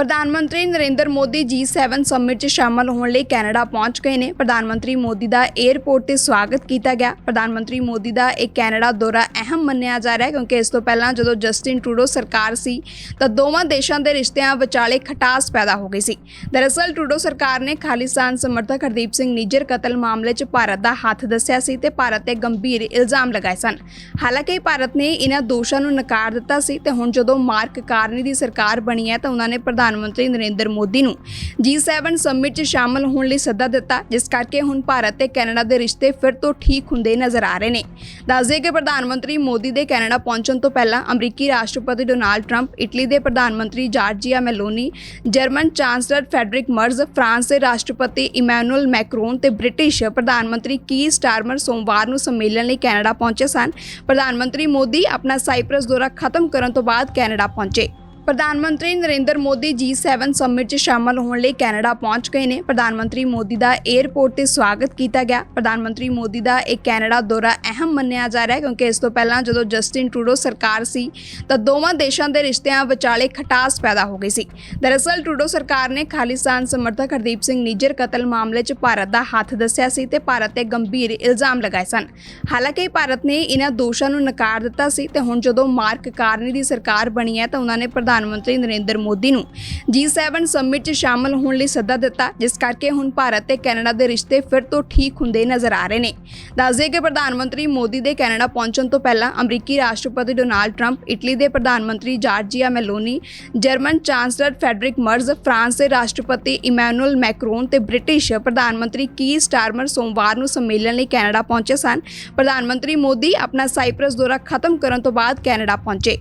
ਪ੍ਰਧਾਨ ਮੰਤਰੀ Narendra Modi G7 summit 'ਚ ਸ਼ਾਮਲ ਹੋਣ ਲਈ ਕੈਨੇਡਾ ਪਹੁੰਚ ਗਏ ਨੇ। ਪ੍ਰਧਾਨ ਮੰਤਰੀ ਮੋਦੀ ਦਾ 에ਅਰਪੋਰਟ ਤੇ ਸਵਾਗਤ ਕੀਤਾ ਗਿਆ। ਪ੍ਰਧਾਨ ਮੰਤਰੀ ਮੋਦੀ ਦਾ ਇਹ ਕੈਨੇਡਾ ਦੌਰਾ ਅਹਿਮ ਮੰਨਿਆ ਜਾ ਰਿਹਾ ਹੈ ਕਿਉਂਕਿ ਇਸ ਤੋਂ ਪਹਿਲਾਂ ਜਦੋਂ ਜਸਟਿਨ ਟਰੂਡੋ ਸਰਕਾਰ ਸੀ, ਤਾਂ ਦੋਵਾਂ ਦੇਸ਼ਾਂ ਦੇ ਰਿਸ਼ਤਿਆਂ ਵਿਚਾਲੇ ਖਟਾਸ ਪੈਦਾ ਹੋ ਗਈ ਸੀ। ਦਰਅਸਲ ਟਰੂਡੋ ਸਰਕਾਰ ਨੇ ਖਾਲਿਸਤਾਨ ਸਮਰਥਕ ਹਰਦੀਪ ਸਿੰਘ ਨਿੱਜਰ ਕਤਲ ਮਾਮਲੇ 'ਚ ਭਾਰਤ ਦਾ ਹੱਥ ਦੱਸਿਆ ਸੀ ਤੇ ਭਾਰਤ ਤੇ ਗੰਭੀਰ ਇਲਜ਼ਾਮ ਲਗਾਏ ਸਨ। ਹਾਲਾਂਕਿ ਭਾਰਤ ਨੇ ਇਹਨਾਂ ਦੋਸ਼ਾਂ ਨੂੰ ਨਕਾਰ ਦਿੱਤਾ ਸੀ ਤੇ ਹੁਣ ਜਦੋਂ ਮਾਰਕ ਕਾਰਨੀ ਦੀ ਸਰਕਾਰ ਬਣੀ ਹੈ ਤਾਂ ਉਹਨਾਂ ਨੇ ਪ੍ਰਧਾਨ ਪ੍ਰਧਾਨ ਮੰਤਰੀ ਨਰਿੰਦਰ ਮੋਦੀ ਨੂੰ G7 ਸਮਿਟ 'ਚ ਸ਼ਾਮਲ ਹੋਣ ਲਈ ਸੱਦਾ ਦਿੱਤਾ, ਜਿਸ ਕਰਕੇ ਹੁਣ ਭਾਰਤ ਤੇ ਕੈਨੇਡਾ ਦੇ ਰਿਸ਼ਤੇ ਫਿਰ ਤੋਂ ਠੀਕ ਹੁੰਦੇ ਨਜ਼ਰ ਆ ਰਹੇ ਨੇ। ਦੱਸਦੇ ਕਿ ਪ੍ਰਧਾਨ ਮੰਤਰੀ ਮੋਦੀ ਦੇ ਕੈਨੇਡਾ ਪਹੁੰਚਣ ਤੋਂ ਪਹਿਲਾਂ ਅਮਰੀਕੀ ਰਾਸ਼ਟਰਪਤੀ ਡੋਨਾਲਡ ਟਰੰਪ, ਇਟਲੀ ਦੇ ਪ੍ਰਧਾਨ ਮੰਤਰੀ Giorgia Meloni, German chancellor Friedrich Merz, France ਦੇ ਰਾਸ਼ਟਰਪਤੀ ਇਮੈਨੂਅਲ ਮੈਕਰੋਨ ਤੇ ਬ੍ਰਿਟਿਸ਼ ਪ੍ਰਧਾਨ ਮੰਤਰੀ ਕੀ ਸਟਾਰਮਰ ਸੋਮਵਾਰ ਨੂੰ ਸੰਮੇਲਨ ਲਈ ਕੈਨੇਡਾ ਪਹੁੰਚੇ ਸਨ। ਪ੍ਰਧਾਨ ਮੰਤਰੀ ਮੋਦੀ ਆਪਣਾ ਸਾਈਪ੍ਰਸ ਦੌਰਾ ਖਤਮ ਕਰਨ ਤੋਂ ਬਾਅਦ ਕੈਨੇਡਾ ਪਹੁੰਚੇ। ਪ੍ਰਧਾਨ ਮੰਤਰੀ ਨਰਿੰਦਰ ਮੋਦੀ G7 ਸਮਿਟ 'ਚ ਸ਼ਾਮਲ ਹੋਣ ਲਈ ਕੈਨੇਡਾ ਪਹੁੰਚ ਗਏ ਨੇ। ਪ੍ਰਧਾਨ ਮੰਤਰੀ ਮੋਦੀ ਦਾ 에ਅਰਪੋਰਟ ਤੇ ਸਵਾਗਤ ਕੀਤਾ ਗਿਆ। ਪ੍ਰਧਾਨ ਮੰਤਰੀ ਮੋਦੀ ਦਾ ਇਹ ਕੈਨੇਡਾ ਦੌਰਾ ਅਹਿਮ ਮੰਨਿਆ ਜਾ ਰਿਹਾ ਹੈ ਕਿਉਂਕਿ ਇਸ ਤੋਂ ਪਹਿਲਾਂ ਜਦੋਂ ਜਸਟਿਨ ਟਰੂਡੋ ਸਰਕਾਰ ਸੀ, ਤਾਂ ਦੋਵਾਂ ਦੇਸ਼ਾਂ ਦੇ ਰਿਸ਼ਤਿਆਂ ਵਿਚਾਲੇ ਖਟਾਸ ਪੈਦਾ ਹੋ ਗਈ ਸੀ। ਦਰਅਸਲ, ਟਰੂਡੋ ਸਰਕਾਰ ਨੇ ਖਾਲਿਸਤਾਨ ਸਮਰਥਕ ਹਰਦੀਪ ਸਿੰਘ ਨਿੱਜਰ ਕਤਲ ਮਾਮਲੇ 'ਚ ਭਾਰਤ ਦਾ ਹੱਥ ਦੱਸਿਆ ਸੀ ਤੇ ਭਾਰਤ ਤੇ ਗੰਭੀਰ ਇਲਜ਼ਾਮ ਲਗਾਏ ਸਨ। ਹਾਲਾਂਕਿ, ਭਾਰਤ ਨੇ ਇਹਨਾਂ ਦੋਸ਼ਾਂ ਨੂੰ ਨਕਾਰ ਦਿੱਤਾ ਸੀ ਤੇ ਹੁਣ ਜਦੋਂ ਮਾਰਕ ਕਾਰਨੀ ਦੀ ਸਰਕਾਰ ਬਣੀ ਹੈ, ਤਾਂ ਉਹਨਾਂ ਨੇ ਪ੍ਰਧਾਨ ਪ੍ਰਧਾਨ ਮੰਤਰੀ ਨਰਿੰਦਰ ਮੋਦੀ ਨੂੰ। G7 ਸਮਿਟ 'ਚ ਸ਼ਾਮਲ ਹੋਣ ਲਈ ਸੱਦਾ ਦਿੱਤਾ, ਜਿਸ ਕਰਕੇ ਹੁਣ ਭਾਰਤ ਤੇ ਕੈਨੇਡਾ ਦੇ ਰਿਸ਼ਤੇ ਫਿਰ ਤੋਂ ਠੀਕ ਹੁੰਦੇ ਨਜ਼ਰ ਆ ਰਹੇ ਨੇ। ਦੱਸਦੇ ਕਿ ਪ੍ਰਧਾਨ ਮੰਤਰੀ ਮੋਦੀ ਦੇ ਕੈਨੇਡਾ ਪਹੁੰਚਣ ਤੋਂ ਪਹਿਲਾਂ ਅਮਰੀਕੀ ਰਾਸ਼ਟਰਪਤੀ ਡੋਨਾਲਡ ਟਰੰਪ, ਇਟਲੀ ਦੇ ਪ੍ਰਧਾਨ ਮੰਤਰੀ Giorgia Meloni, German chancellor Friedrich Merz, France ਦੇ ਰਾਸ਼ਟਰਪਤੀ ਇਮੈਨੂਅਲ ਮੈਕਰੋਨ ਤੇ ਬ੍ਰਿਟਿਸ਼ ਪ੍ਰਧਾਨ ਮੰਤਰੀ ਕੀ ਸਟਾਰਮਰ ਸੋਮਵਾਰ ਨੂੰ ਸੰਮੇਲਨ ਲਈ ਕੈਨੇਡਾ ਪਹੁੰਚੇ ਸਨ। ਪ੍ਰਧਾਨ ਮੰਤਰੀ ਮੋਦੀ ਆਪਣਾ ਸਾਈਪ੍ਰਸ ਦੌਰਾ ਖਤਮ ਕਰਨ ਤੋਂ ਬਾਅਦ ਕੈਨੇਡਾ ਪਹੁੰਚੇ।